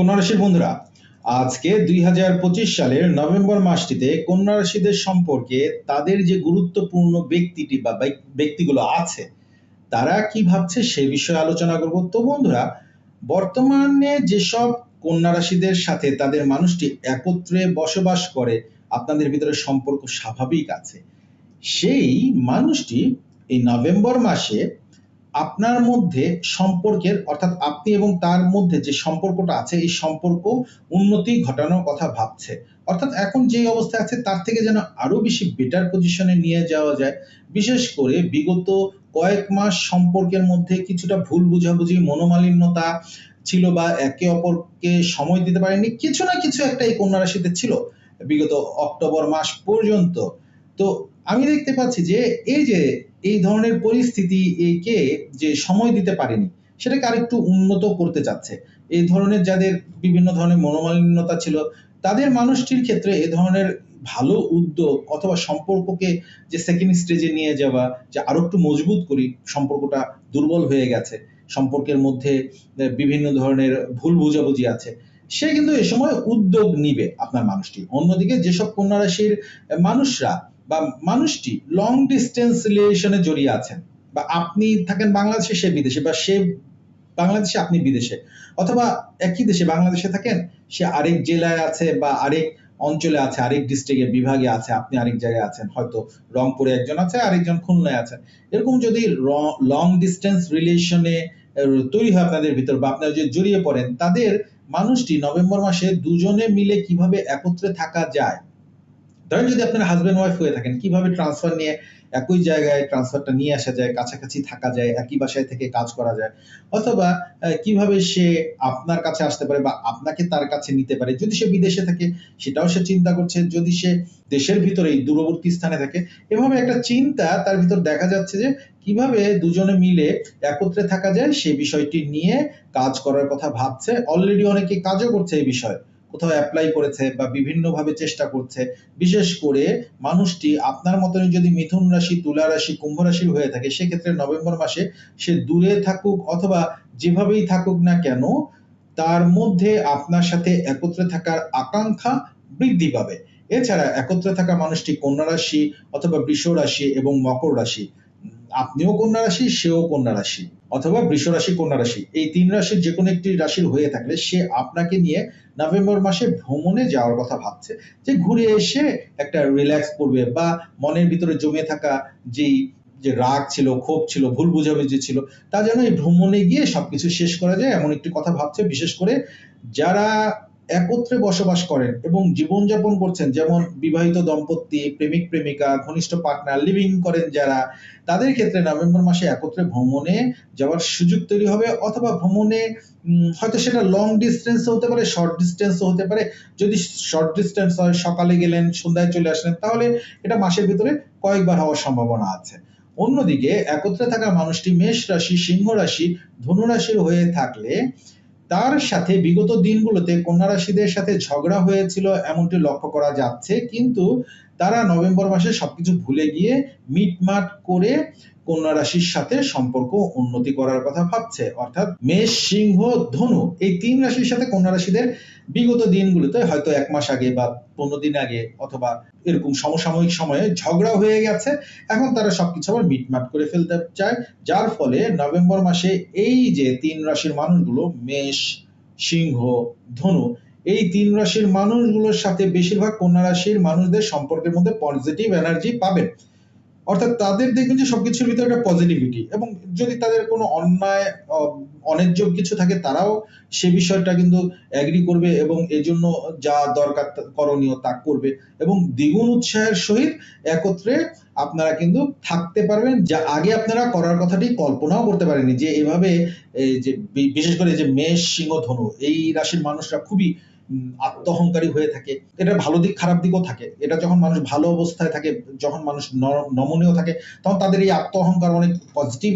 কন্যা রাশির বন্ধুরা, আজকে দুই হাজার পঁচিশ সালের নভেম্বর মাসটিতে কন্যা রাশিদের সম্পর্কে তাদের যে গুরুত্বপূর্ণ ব্যক্তিটি বা ব্যক্তিগুলো আছে, তারা কি ভাবছে সে বিষয়ে আলোচনা করব। তো বন্ধুরা, বর্তমানে যেসব কন্যা রাশিদের সাথে তাদের মানুষটি একত্রে বসবাস করে, আপনাদের ভিতরে সম্পর্ক স্বাভাবিক আছে, সেই মানুষটি এই নভেম্বর মাসে আপনার মধ্যে সম্পর্কের, অর্থাৎ আপনি এবং তার মধ্যে যে সম্পর্কটা আছে, এই সম্পর্ক উন্নতি ঘটানোর কথা ভাবছে। অর্থাৎ এখন যে অবস্থায় আছে, তার থেকে যেন আরও বেশি বেটার পজিশনে নিয়ে যাওয়া যায়। বিশেষ করে বিগত কয়েক মাস সম্পর্কের মধ্যে কিছুটা ভুল বুঝাবুঝি, মনোমালিন্যতা ছিল বা একে অপরকে সময় দিতে পারেনি কিছু না কিছু একটা এই কন্যা রাশিতে ছিল বিগত অক্টোবর মাস পর্যন্ত। তো আমি দেখতে পাচ্ছি যে এই যে এই ধরনের পরিস্থিতি একে যে সময় দিতে পারেনি, সেটাকে আরেকটু উন্নত করতে চাচ্ছে। এই ধরনের যাদের বিভিন্ন ধরনের মনোমালিন্যতা ছিল, তাদের মানুষটির ক্ষেত্রে এ ধরনের ভালো উদ্যোগ অথবা সম্পর্ককে যে সেকেন্ড স্টেজে নিয়ে যাওয়া, যে আরও একটু মজবুত করি, সম্পর্কটা দুর্বল হয়ে গেছে। সম্পর্কের মধ্যে বিভিন্ন ধরনের ভুল বুঝাবুঝি আছে। সে কিন্তু এ সময় উদ্যোগ নিবে আপনার মানুষটি। অন্যদিকে যেসব কন্যা রাশির মানুষরা বা মানুষটি লং ডিস্টেন্স রিলেশনে জড়িয়ে আছেন, বা আপনি থাকেন বাংলাদেশে, সে বিদেশে, বা সে বাংলাদেশে, আপনি বিদেশে, অথবা একই দেশে বাংলাদেশে থাকেন, সে আরেক জেলায় আছে, বা আরেক অঞ্চলে আছে, আরেক ডিস্ট্রিক্টে বিভাগে আছে, আপনি আরেক জায়গায় আছেন, হয়তো রংপুরে একজন আছে, আরেকজন খুলনায় আছেন। এরকম যদি লং ডিস্টেন্স রিলেশনে তৈরি হয় আপনাদের ভিতর, বা আপনারা যে জড়িয়ে পড়েন, তাদের মানুষটি নভেম্বর মাসে দুজনে মিলে কীভাবে একত্রে থাকা যায় ধরেন যদি আপনার হাজবেন্ড ওয়াইফ হয়ে থাকেন, কীভাবে ট্রান্সফার নিয়ে একই জায়গায় ট্রান্সফারটা নিয়ে আসা যায়, কাছাকাছি থাকা যায়, একই বাসায় থেকে কাজ করা যায়? অথবা কীভাবে সে আপনার কাছে আসতে পারে বা আপনাকে তার কাছে নিতে পারে? যদি সে বিদেশে থাকে, সেটাও সে চিন্তা করছে। যদি সে দেশের ভিতরেই, দূরবর্তী স্থানে থাকে, এভাবে একটা চিন্তা তার ভিতর দেখা যাচ্ছে যে, কীভাবে দুজনে মিলে একত্রে থাকা যায়, সে বিষয়টি নিয়ে কাজ করার কথা ভাবছে। অলরেডি অনেকে কাজও করছে এই বিষয়ে। কোথাও অ্যাপ্লাই করেছে বা বিভিন্নভাবে চেষ্টা করছে, বিশেষ করে মানুষটি আপনার মতনই যদি মিথুন রাশি, তুলা রাশি, কুম্ভ রাশির হয়ে থাকে, সেক্ষেত্রে নভেম্বর মাসে সে দূরে থাকুক অথবা যেভাবেই থাকুক না কেন, তার মধ্যে আপনার সাথে একত্রে থাকার আকাঙ্ক্ষা বৃদ্ধি পাবে। এছাড়া একত্রে থাকা মানুষটি কন্যা রাশি অথবা বৃষ রাশি এবং মকর রাশি। আপনিও কন্যা রাশি, সেও কন্যা রাশি, অথবা বৃষ রাশি, কন্যা রাশি, এই তিন রাশির যে কোনো একটি রাশির হয়ে থাকলে সে আপনাকে নিয়ে নভেম্বর মাসে ভ্রমণে যাওয়ার কথা ভাবছে, যে ঘুরে এসে একটা রিল্যাক্স করবে বা মনের ভিতরে জমে থাকা যেই, যে রাগ ছিল, ক্ষোভ ছিল, ভুল বুঝাবুঝি ছিল, তা যেন এই ভ্রমণে গিয়ে সবকিছু শেষ করা যায় এমন একটি কথা ভাবছে, বিশেষ করে যারা একত্রে বসবাস করেন এবং জীবনযাপন করছেন। যেমন বিবাহিত দম্পতি, প্রেমিক, প্রেমিকা, ঘনিষ্ঠ পার্টনার লিভিং করেন যারা। তাদের ক্ষেত্রে নভেম্বর মাসে একত্রে ভ্রমণে যাওয়ার সুযোগ তৈরি হবে অথবা ভ্রমণে হয়তো সেটা লং ডিস্টেন্স হতে পারে শর্ট ডিস্টেন্স হতে পারে। যদি শর্ট ডিস্টেন্স হয়, সকালে গেলেন, সন্ধ্যায় চলে আসলেন, তাহলে এটা মাসের ভিতরে কয়েকবার হওয়ার সম্ভাবনা আছে। অন্যদিকে একত্রে থাকা মানুষটি মেষ রাশি, সিংহ রাশি, ধনু রাশির হয়ে থাকলে তার সাথে বিগত দিনগুলোতে কন্যা রাশিদের সাথে ঝগড়া হয়েছিল এমনটি লক্ষ্য করা যাচ্ছে, কিন্তু তারা নভেম্বর মাসে সবকিছু ভুলে গিয়ে মিটমাট করে কন্যা রাশির সাথে সম্পর্ক উন্নতি করার কথা ভাবছে। অর্থাৎ মেষ, সিংহ, ধনু এই তিন রাশির সাথে কন্যা রাশিদের বিগত দিনগুলোতে হয়তো এক মাস আগে বা পনেরো দিন আগে অথবা এরকম সমসাময়িক সময়ে ঝগড়া হয়ে গেছে। এখন তারা সবকিছু আবার মিটমাট করে ফেলতে চায়, যার ফলে নভেম্বর মাসে এই যে তিন রাশির মানুষগুলো, মেষ, সিংহ, ধনু, এই তিন রাশির মানুষগুলোর সাথে বেশিরভাগ কন্যা রাশির মানুষদের সম্পর্কের মধ্যে পজিটিভ এনার্জি পাবেন। অর্থাৎ তাদের দেখবেন যে সবকিছুর ভিতরে একটা পজিটিভিটি এবং যদি তাদের কোনো অন্যায় অন্যায্য কিছু থাকে তারাও সে বিষয়টা কিন্তু অ্যাগ্রি করবে এবং এজন্য যা দরকার করণীয় তা করবে এবং দ্বিগুণ উৎসাহের সহিত একত্রে আপনারা কিন্তু থাকতে পারবেন যা আগে আপনারা করার কথাটি কল্পনাও করতে পারেননি যে এভাবে এই যে বিশেষ করে যে মেষ, সিংহ, ধনু এই রাশির মানুষরা খুবই আত্মহংকারী হয়ে থাকে। এটা ভালো দিক, খারাপ দিকও থাকে। এটা যখন মানুষ ভালো অবস্থায় থাকে, যখন মানুষ নমনীয় থাকে, তখন তাদের এই আত্ম অহংকার অনেক পজিটিভ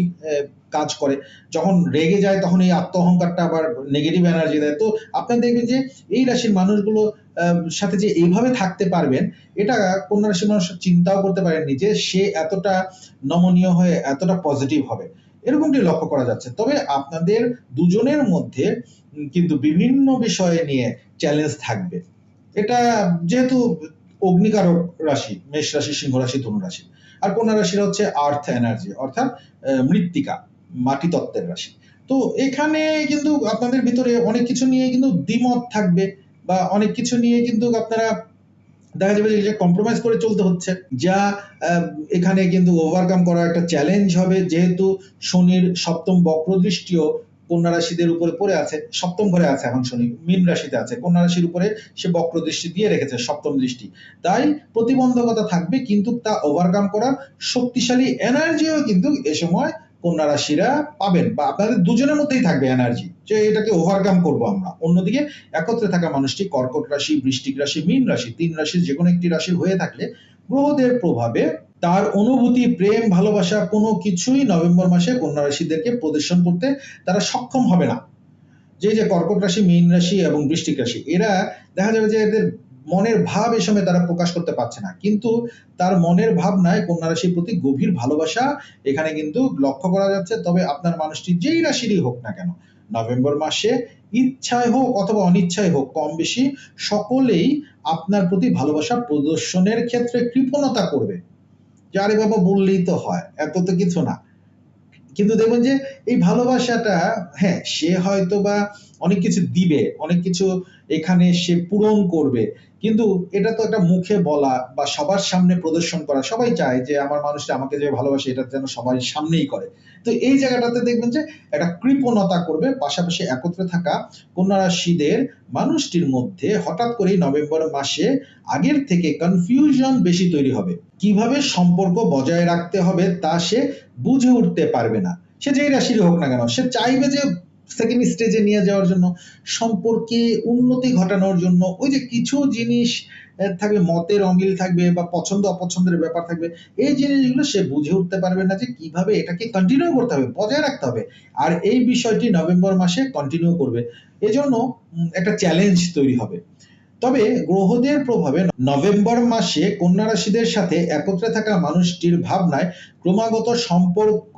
কাজ করে। যখন রেগে যায়, তখন এই আত্ম অহংকারটা আবার নেগেটিভ এনার্জি দেয়। তো আপনারা দেখবেন যে, এই রাশির মানুষগুলো সাথে যে এইভাবে থাকতে পারবেন, এটা কোন রাশির মানুষ চিন্তাও করতে পারেননি যে, সে এতটা নমনীয় হয়ে এতটা পজিটিভ হবে। এরকমটি লক্ষ্য করা যাচ্ছে। তবে আপনাদের দুজনের মধ্যে কিন্তু বিভিন্ন বিষয়ে নিয়ে চ্যালেঞ্জ থাকবে। এটা যেহেতু অগ্নিকারক রাশি, মেষ রাশি, সিংহ রাশি, ধনু রাশি। আর কন্যা রাশির হচ্ছে আর্থ এনার্জি অর্থাৎ মৃত্তিকা, মাটি তত্ত্বের রাশি। তো এখানে কিন্তু আপনাদের ভিতরে অনেক কিছু নিয়ে কিন্তু দ্বিমত থাকবে বা অনেক কিছু নিয়ে কিন্তু আপনারা দেখা যাবে যে কম্প্রোমাইজ করে চলতে হচ্ছে। যা এখানে কিন্তু ওভারকাম করা একটা চ্যালেঞ্জ হবে। যেহেতু শনির সপ্তম বক্র দৃষ্টিও কন্যা রাশিদের উপরে পড়ে আছে, সপ্তম ঘরে আছে এখন শনি, মীন রাশিতে আছে। কন্যা রাশির উপরে সে বক্র দৃষ্টি দিয়ে রেখেছে, সপ্তম দৃষ্টি। তাই প্রতিবন্ধকতা থাকবে, কিন্তু তা ওভারকাম করার শক্তিশালী এনার্জিও কিন্তু এ সময় কন্যা রাশিরা পাবেন বা আপনাদের দুজনের মধ্যেই থাকবে এনার্জি যে এটাকে ওভারকাম করব আমরা। অন্যদিকে একত্রে থাকা মানুষটি কর্কট রাশি, বৃষ্টিক রাশি, মীন রাশি, তিন রাশির যে কোনো একটি রাশি হয়ে থাকলে গ্রহদের প্রভাবে তার অনুভূতি, প্রেম, ভালোবাসা কোনো কিছুই নভেম্বর মাসে কন্যা রাশিদেরকে প্রদর্শন করতে তারা সক্ষম হবে না। যে যে কর্কট রাশি, মীন রাশি এবং বৃষ্টিক রাশি, এরা দেখা যাবে যে এদের মনের ভাব এ সময় তারা প্রকাশ করতে পারছে না। কিন্তু তার মনের ভাবনায় কন্যা রাশির প্রতি গভীর ভালোবাসা এখানে কিন্তু লক্ষ্য করা যাচ্ছে। তবে আপনার মানুষটি যেই রাশিরই হোক না কেন, নভেম্বর মাসে ইচ্ছায় হোক অথবা অনিচ্ছায় হোক, কম বেশি সকলেই আপনার প্রতি ভালোবাসা প্রদর্শনের ক্ষেত্রে কৃপণতা করবে। যে আরে বাবা বললেই তো হয় এত তো কিছু না। কিন্তু দেখবেন যে এই ভালোবাসাটা হ্যাঁ সে হয়তো বা অনেক কিছু দিবে, অনেক কিছু এখানে সে পূরণ করবে। কিন্তু এটা তো একটা মুখে বলা বা সবার সামনে প্রদর্শন করা। সবাই চায় যে আমার মানুষটা আমাকে যে ভালোবাসে, এটা যেন সবাই সামনেই করে। তো এই জায়গাটাতে দেখবেন যে একটা কৃপণতা করবে, পাশাপাশি একত্রে থাকা কন্যা রাশিদের মানুষটির মধ্যে হঠাৎ করেই নভেম্বর মাসে আগের থেকে কনফিউশন বেশি তৈরি হবে। কীভাবে সম্পর্ক বজায় রাখতে হবে তা সে বুঝে উঠতে পারবে না। সে যেই রাশির হোক না কেন, সে চাইবে যে সেকেন্ড স্টেজে নিয়ে যাওয়ার জন্য, সম্পর্কে উন্নতি ঘটানোর জন্য। ওই যে কিছু জিনিস থাকবে, মতের অমিল থাকবে বা পছন্দ, অপছন্দের ব্যাপার থাকবে, এই জিনিসগুলো সে বুঝে উঠতে পারবে না যে কীভাবে এটাকে কন্টিনিউ করতে হবে, বজায় রাখতে হবে। আর এই বিষয়টি নভেম্বর মাসে কন্টিনিউ করবে। এজন্য একটা চ্যালেঞ্জ তৈরি হবে। তবে গ্রহদের প্রভাবে নভেম্বর মাসে কন্যা রাশিদের সাথে একত্রে থাকা মানুষটির ভাবনায় ক্রমাগত সম্পর্ক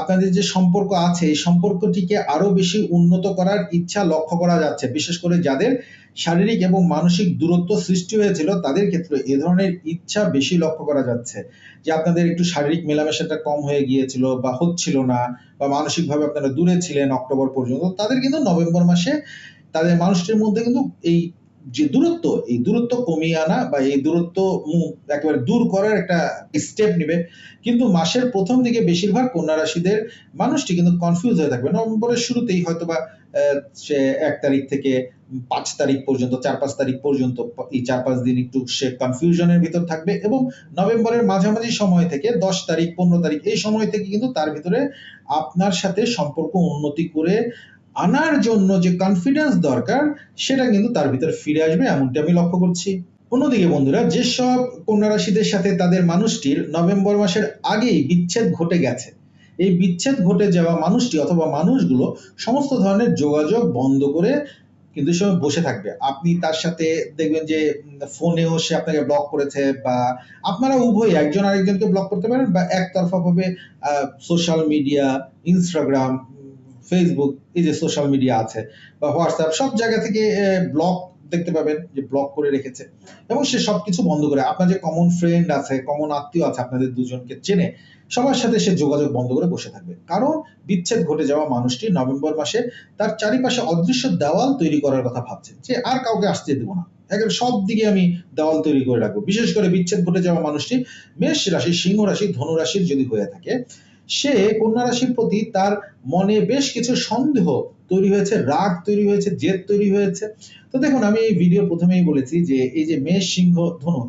আপনাদের যে সম্পর্ক আছে, এই সম্পর্কটিকে আরও বেশি উন্নত করার ইচ্ছা লক্ষ্য করা যাচ্ছে। বিশেষ করে যাদের শারীরিক এবং মানসিক দূরত্ব সৃষ্টি হয়েছিল, তাদের ক্ষেত্রে এ ধরনের ইচ্ছা বেশি লক্ষ্য করা যাচ্ছে। যে আপনাদের একটু শারীরিক মেলামেশাটা কম হয়ে গিয়েছিল বা হচ্ছিল না বা মানসিকভাবে আপনারা দূরে ছিলেন অক্টোবর পর্যন্ত, তাদের কিন্তু নভেম্বর মাসে তাদের মানুষটির মধ্যে কিন্তু এই যে দূরত্ব, এই দূরত্ব কমিয়ে আনা বা এই দূরত্ব একেবারে দূর করার একটা স্টেপ নেবে। কিন্তু মাসের প্রথম দিকে বেশিরভাগ কন্যা রাশিদের মানুষটি কিন্তু কনফিউজ হয়ে থাকবে। নভেম্বরের শুরুতেই হয়তোবা সে এক তারিখ থেকে পাঁচ তারিখ পর্যন্ত, চার পাঁচ তারিখ পর্যন্ত এই চার পাঁচ দিন একটু সে কনফিউশনের ভিতর থাকবে এবং নভেম্বরের মাঝামাঝি সময় থেকে দশ তারিখ, পনেরো তারিখ এই সময় থেকে কিন্তু তার ভিতরে আপনার সাথে সম্পর্ক উন্নতি করে আনার জন্য যে কনফিডেন্স দরকার, সেটা কিন্তু তার ভিতরে ফিরে আসবে, এমনটি আমি লক্ষ্য করছি। অন্যদিকে বন্ধুরা, যেসব কন্যা রাশিদের সাথে তাদের মানুষটির নভেম্বর মাসের আগেই বিচ্ছেদ ঘটে গেছে, এই বিচ্ছেদ ঘটে যাওয়া মানুষটি অথবা মানুষগুলো সমস্ত ধরনের যোগাযোগ বন্ধ করে কিন্তু সে বসে থাকবে। আপনি তার সাথে দেখবেন যে, ফোনেও সে আপনাকে ব্লক করেছে বা আপনারা উভয় একজন আরেকজনকে ব্লক করতে পারেন বা একতরফা ভাবে সোশ্যাল মিডিয়া ইনস্টাগ্রাম ফেসবুক এই যে সোশ্যাল মিডিয়া আছে বা হোয়াটসঅ্যাপ সব জায়গা থেকে ব্লক দেখতে পাবেন যে ব্লক করে রেখেছে। এবং সে সবকিছু বন্ধ করে, আপনার যে কমন ফ্রেন্ড আছে কমন আত্মীয় আছে, আপনাদের দুজনকে চেনে, সবার সাথে সে যোগাযোগ বন্ধ করে বসে থাকবে। কারণ বিচ্ছেদ ঘটে যাওয়া মানুষটি নভেম্বর মাসে তার চারিপাশে অদৃশ্য দেওয়াল তৈরি করার কথা ভাবছে। যে আর কাউকে আসতে দেবো না। একেবারে সব দিকে আমি দেওয়াল তৈরি করে রাখব। বিশেষ করে বিচ্ছেদ ঘটে যাওয়া মানুষটি মেষ রাশি, সিংহ রাশি, ধনু রাশির যদি হয়ে থাকে সে কন্যা রাশির প্রতি তার মনে বেশ কিছু সন্দেহ তৈরি হয়েছে, রাগ তৈরি হয়েছে, জেদ তৈরি হয়েছে। তো দেখুন, আমি এই ভিডিও প্রথমেই বলেছি যে, এই যে মেষ সিংহ ধনু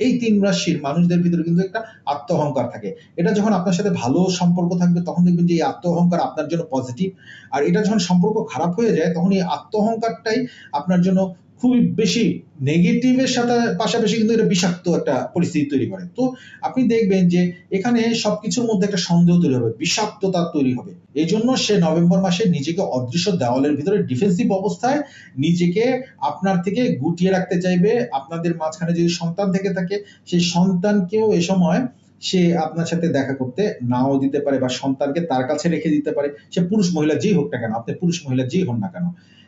এই তিন রাশির মানুষদের ভিতরে কিন্তু একটা আত্ম অহংকার থাকে। এটা যখন আপনার সাথে ভালো সম্পর্ক থাকবে, তখন দেখবেন যে এই আত্ম অহংকার আপনার জন্য পজিটিভ আর এটা যখন সম্পর্ক খারাপ হয়ে যায়, তখন এই আত্ম অহংকারটাই আপনার জন্য খুবই বেশি নেগেটিভের সাথে পাশাপাশি কিন্তু এটা বিষাক্ত একটা পরিস্থিতি তৈরি করে। তো আপনি দেখবেন যে এখানে সবকিছুর মধ্যে একটা সন্দেহ তৈরি হবে, বিষাক্ততা তৈরি হবে। এই জন্য সে নভেম্বর মাসে নিজেকে অদৃশ্য দেওয়ালের ভিতরে ডিফেন্সিভ অবস্থায় নিজেকে আপনার থেকে গুটিয়ে রাখতে চাইবে। আপনাদের মাঝখানে যদি সন্তান থেকে থাকে, সেই সন্তানকেও এ সময় সে আপনার সাথে দেখা করতে নাও দিতে পারে বা সন্তানকে তার কাছে রেখে দিতে পারে। সে পুরুষ মহিলা যেই হোক না কেন, আপনি পুরুষ মহিলা যেই হন না কেন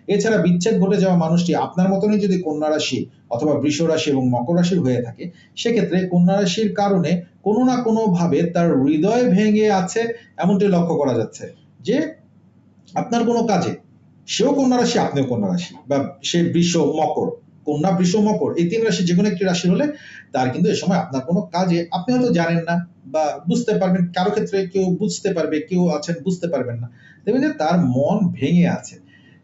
এছাড়া বিচ্ছেদ ঘটে যাওয়া মানুষটি আপনার মতনই যদি কন্যা রাশি অথবা বৃষ রাশি এবং মকর রাশির হয়ে থাকে, সেক্ষেত্রে কন্যা রাশির কারণে কোনো না কোনো ভাবে তার হৃদয় ভেঙে আছে এমনটি লক্ষ্য করা যাচ্ছে যে আপনার কোনো কাজে সেও কন্যা রাশি, আপনিও কন্যা রাশি বা সে বৃষ, মকর, কন্যা, বৃষ, মকর এই তিন রাশি যে কোনো একটি রাশি হলে তার কিন্তু এ সময় আপনার কোনো কাজে আপনি হয়তো জানেন না বা বুঝতে পারবেন, কারও ক্ষেত্রে কেউ বুঝতে পারবে, কেউ আছেন বুঝতে পারবেন না। দেখবেন যে তার মন ভেঙে আছে।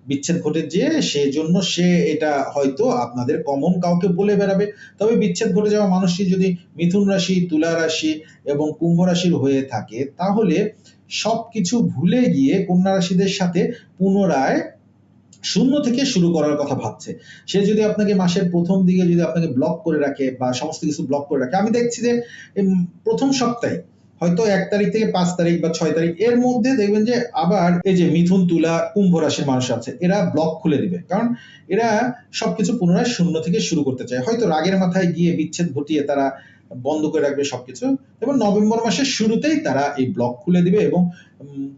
বিচ্ছেদ ঘটে যে সেজন্য সে এটা হয়তো আপনাদের কমন কাউকে বলে বেড়াবে। তবে বিচ্ছেদ ঘটে যাওয়া মানুষটি যদি মিথুন রাশি, তুলা রাশি এবং কুম্ভ রাশির হয়ে থাকে, তাহলে সবকিছু ভুলে গিয়ে কন্যা রাশিদের সাথে পুনরায় শূন্য থেকে শুরু করার কথা ভাবছে। সে যদি আপনাকে মাসের প্রথম দিকে যদি আপনাকে ব্লক করে রাখে বা সমস্ত কিছু ব্লক করে রাখে, আমি দেখছি যে প্রথম সপ্তাহে হয়তো এক তারিখ থেকে পাঁচ তারিখ বা ছয় তারিখ, এর মধ্যে দেখবেন যে আবার এই যে মিথুন তুলা, কুম্ভ রাশির মানুষ আছে, এরা ব্লক খুলে দিবে। কারণ এরা সবকিছু পুনরায় শূন্য থেকে শুরু করতে চায়। হয়তো রাগের মাথায় গিয়ে বিচ্ছেদ ঘটিয়ে তারা বন্ধ করে রাখবে সবকিছু। এবং নভেম্বর মাসের শুরুতেই তারা এই ব্লক খুলে দিবে এবং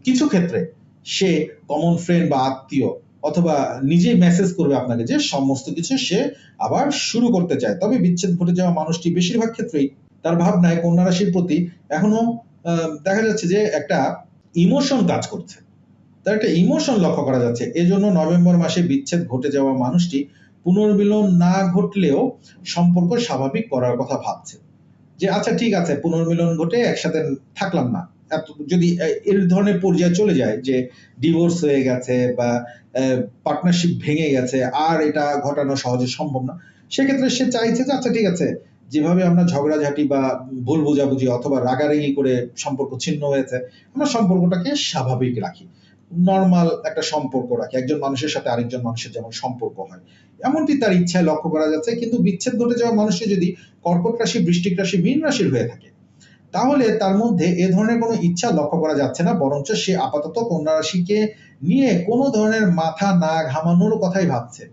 কিছু ক্ষেত্রে সে কমন ফ্রেন্ড বা আত্মীয় অথবা নিজেই মেসেজ করবে আপনাকে যে সমস্ত কিছু সে আবার শুরু করতে চায়। তবে বিচ্ছেদ ঘটে যাওয়া মানুষটি বেশিরভাগ ক্ষেত্রেই তার ভাবনায় কন্যা রাশির প্রতি এখনও দেখা যাচ্ছে যে একটা ইমোশন কাজ করছে। তার একটা ইমোশন লক্ষ্য করা যাচ্ছে। এজন্য নভেম্বর মাসে বিচ্ছেদ ঘটে যাওয়া মানুষটি পুনর্মিলন না ঘটলেও সম্পর্ক স্বাভাবিক করার কথা ভাবছে। যে আচ্ছা ঠিক আছে, পুনর্মিলন ঘটে, একসাথে থাকলাম না। এত, যদি এর ধরনের পর্যায়ে চলে যায় যে ডিভোর্স হয়ে গেছে বা পার্টনারশিপ ভেঙে গেছে, আর এটা ঘটানো সহজে সম্ভব না, সেক্ষেত্রে সে চাইছে যে আচ্ছা ঠিক আছে যেভাবে আমরা ঝগড়াঝাটি বা ভুল বোঝাবুঝি অথবা রাগারাগি করে সম্পর্ক ছিন্ন হয়েছে, আমরা সম্পর্কটাকে স্বাভাবিক রাখি। নর্মাল একটা সম্পর্ক রাখি। একজন মানুষের সাথে আরেকজন মানুষের যেমন সম্পর্ক হয়। এমনটি তার ইচ্ছায় লক্ষ্য করা যাচ্ছে, কিন্তু বিচ্ছেদ ঘটে যাওয়া মানুষটি যদি কর্কট রাশি বৃষ্টিক রাশি, মীন রাশির হয়ে থাকে, তাহলে তার মধ্যে এ ধরনের কোনো ইচ্ছা লক্ষ্য করা যাচ্ছে না, বরঞ্চ সে আপাতত কন্যা রাশিকে নিয়ে কোনো ধরনের মাথা না ঘামানোর কথাই ভাবছে।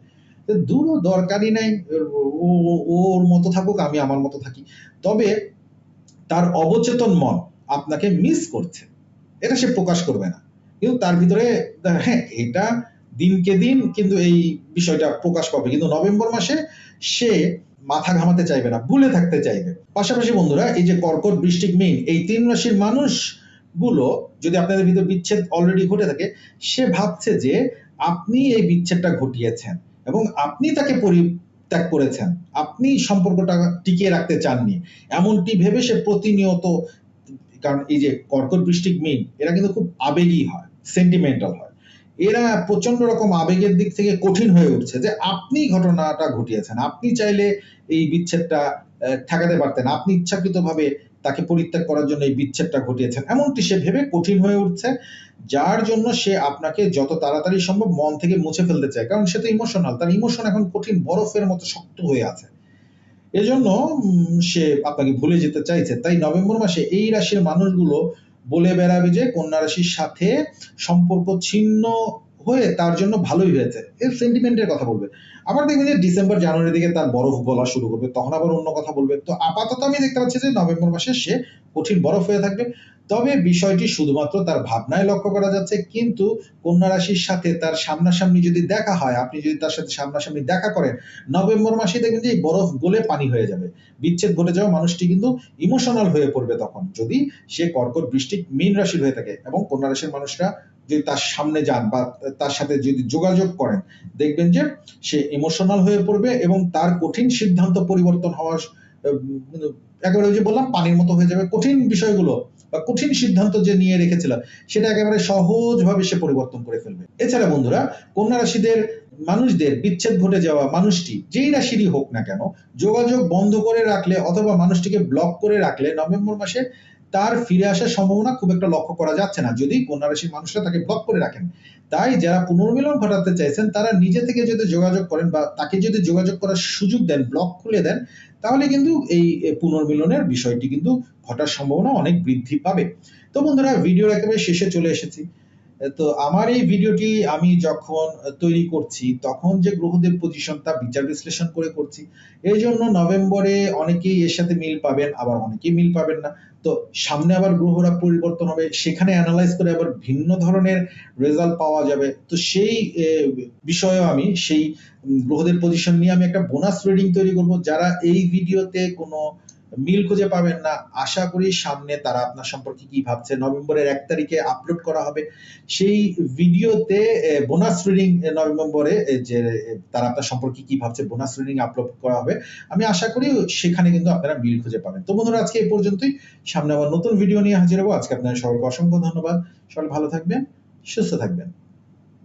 তো দূর দরকারই নাই ওর মতো থাকুক, আমি আমার মতো থাকি। তবে তার অবচেতন মন আপনাকে মিস করছে। এটা সে প্রকাশ করবে না। কিন্তু তার ভিতরে হ্যাঁ এটা দিনকে দিন কিন্তু এই বিষয়টা প্রকাশ পাবে। কিন্তু নভেম্বর মাসে সে মাথা ঘামাতে চাইবে না, ভুলে থাকতে চাইবে। পাশাপাশি বন্ধুরা, এই যে কর্কট, বৃষ্টিক মিন এই তিন রাশির মানুষগুলো যদি আপনাদের ভিতর বিচ্ছেদ অলরেডি ঘটে থাকে, সে ভাবছে যে আপনি এই বিচ্ছেদটা ঘটিয়েছেন। এবং আপনি তাকে পরিত্যাগ করেছেন। আপনি সম্পর্কটা টিকিয়ে রাখতে চাননি। এমনটি ভেবে সে প্রতিনিয়ত, কারণ এই যে কর্কট বৃষ্টিক মিন, এরা কিন্তু খুব আবেগী হয় সেন্টিমেন্টাল হয়। এরা প্রচণ্ড রকম আবেগের দিক থেকে কঠিন হয়ে উঠছে যে আপনি ঘটনাটা ঘটিয়েছেন। আপনি চাইলে এই বিচ্ছেদটা ঠেকাতে পারতেন। আপনি ইচ্ছাকৃতভাবে তাকে পরিত্যাগ করার জন্য এই বিচ্ছেদটা ঘটিয়েছেন। এমনটি সে ভেবে কঠিন হয়ে উঠছে, যার জন্য সে আপনাকে যত তাড়াতাড়ি সম্ভব মন থেকে মুছে ফেলতে চায়। কারণ সে তো ইমোশনাল তার ইমোশন এখন কঠিন বরফের মতো শক্ত হয়ে আছে। এজন্য সে আপনাকে ভুলে যেতে চাইছে। তাই নভেম্বর মাসে এই রাশির মানুষগুলো বলে বেড়াবে যে, কন্যা রাশির সাথে সম্পর্ক ছিন্ন হয়ে তার জন্য ভালোই হয়েছে। এর সেন্টিমেন্টের কথা বলবে। আবার দেখবেন যে ডিসেম্বর জানুয়ারি দিকে তার বরফ গলা শুরু করবে। তখন আবার অন্য কথা বলবে। তো আপাতত আমি দেখতে পাচ্ছি যে নভেম্বর মাসে সে কঠিন বরফ হয়ে থাকবে। তবে বিষয়টি শুধুমাত্র তার ভাবনায় লক্ষ্য করা যাচ্ছে। কিন্তু কন্যা রাশির সাথে তার সামনাসামনি যদি দেখা হয়, আপনি যদি তার সাথে সামনাসামনি দেখা করেন, নভেম্বর মাসে দেখবেন যে বরফ গলে পানি হয়ে যাবে। বিচ্ছেদ ঘটে যাওয়া মানুষটি কিন্তু ইমোশনাল হয়ে পড়বে তখন। যদি সে কর্কট বৃষ্টি মীন রাশির হয়ে থাকে এবং কন্যা রাশির মানুষরা যদি তার সামনে যান বা তার সাথে যদি যোগাযোগ করেন, দেখবেন যে সে ইমোশনাল হয়ে পড়বে এবং তার কঠিন সিদ্ধান্ত পরিবর্তন হওয়ার একেবারে যে বললাম, পানির মতো হয়ে যাবে। কঠিন বিষয়গুলো বা কঠিন সিদ্ধান্ত যে নিয়ে রেখেছিল, সেটা একেবারে সহজভাবে সে পরিবর্তন করে ফেলবে। এছাড়া বন্ধুরা, কন্যা রাশিদের মানুষদের বিচ্ছেদ ঘটে যাওয়া মানুষটি, যেই রাশিরই হোক না কেন, যোগাযোগ বন্ধ করে রাখলে অথবা মানুষটিকে ব্লক করে রাখলে নভেম্বর মাসে তার ফিরে আসার সম্ভাবনা খুব একটা লক্ষ্য করা যাচ্ছে না। যদি কন্যা রাশির মানুষরা তাকে ব্লক করে রাখেন, তাই যারা পুনর্মিলন ঘটাতে চাইছেন, তারা নিজে থেকে যদি যোগাযোগ করেন বা তাকে যদি যোগাযোগ করার সুযোগ দেন ব্লক খুলে দেন, তাহলে কিন্তু এই পুনর্মিলনের বিষয়টি কিন্তু ঘটার সম্ভাবনা অনেক বৃদ্ধি পাবে। তো বন্ধুরা, ভিডিওর একেবারে শেষে চলে এসেছি। তো আমার এই ভিডিওটি আমি যখন তৈরি করছি, তখন যে গ্রহদের পজিশন তা বিচার বিশ্লেষণ করে করছি, এই জন্য নভেম্বরে অনেকেই এর সাথে মিল পাবেন, আবার অনেকেই মিল পাবেন না। তো সামনে আবার গ্রহরা পরিবর্তন হবে, সেখানে অ্যানালাইজ করে আবার ভিন্ন ধরনের রেজাল্ট পাওয়া যাবে। তো সেই বিষয়ে বিষয়েও আমি সেই গ্রহদের পজিশন নিয়ে আমি একটা বোনাস রিডিং তৈরি করব। যারা এই ভিডিওতে কোনো মিল খুঁজে পাবেন না। আশা করি সামনে তারা আপনার সম্পর্কে কি ভাবছে? নভেম্বরের এক তারিখে আপলোড করা হবে। সেই ভিডিওতে বোনাস রিডিং নভেম্বরে যে তারা আপনার সম্পর্কে কি ভাবছে বোনাস রিডিং আপলোড করা হবে। আমি আশা করি সেখানে কিন্তু আপনারা মিল খুঁজে পাবেন। তো বন্ধুরা, আজকে এই পর্যন্তই। সামনে আবার নতুন ভিডিও নিয়ে হাজির হব। আজকে আপনাদের সবাইকে অসংখ্য ধন্যবাদ। সবাই ভালো থাকবেন, সুস্থ থাকবেন।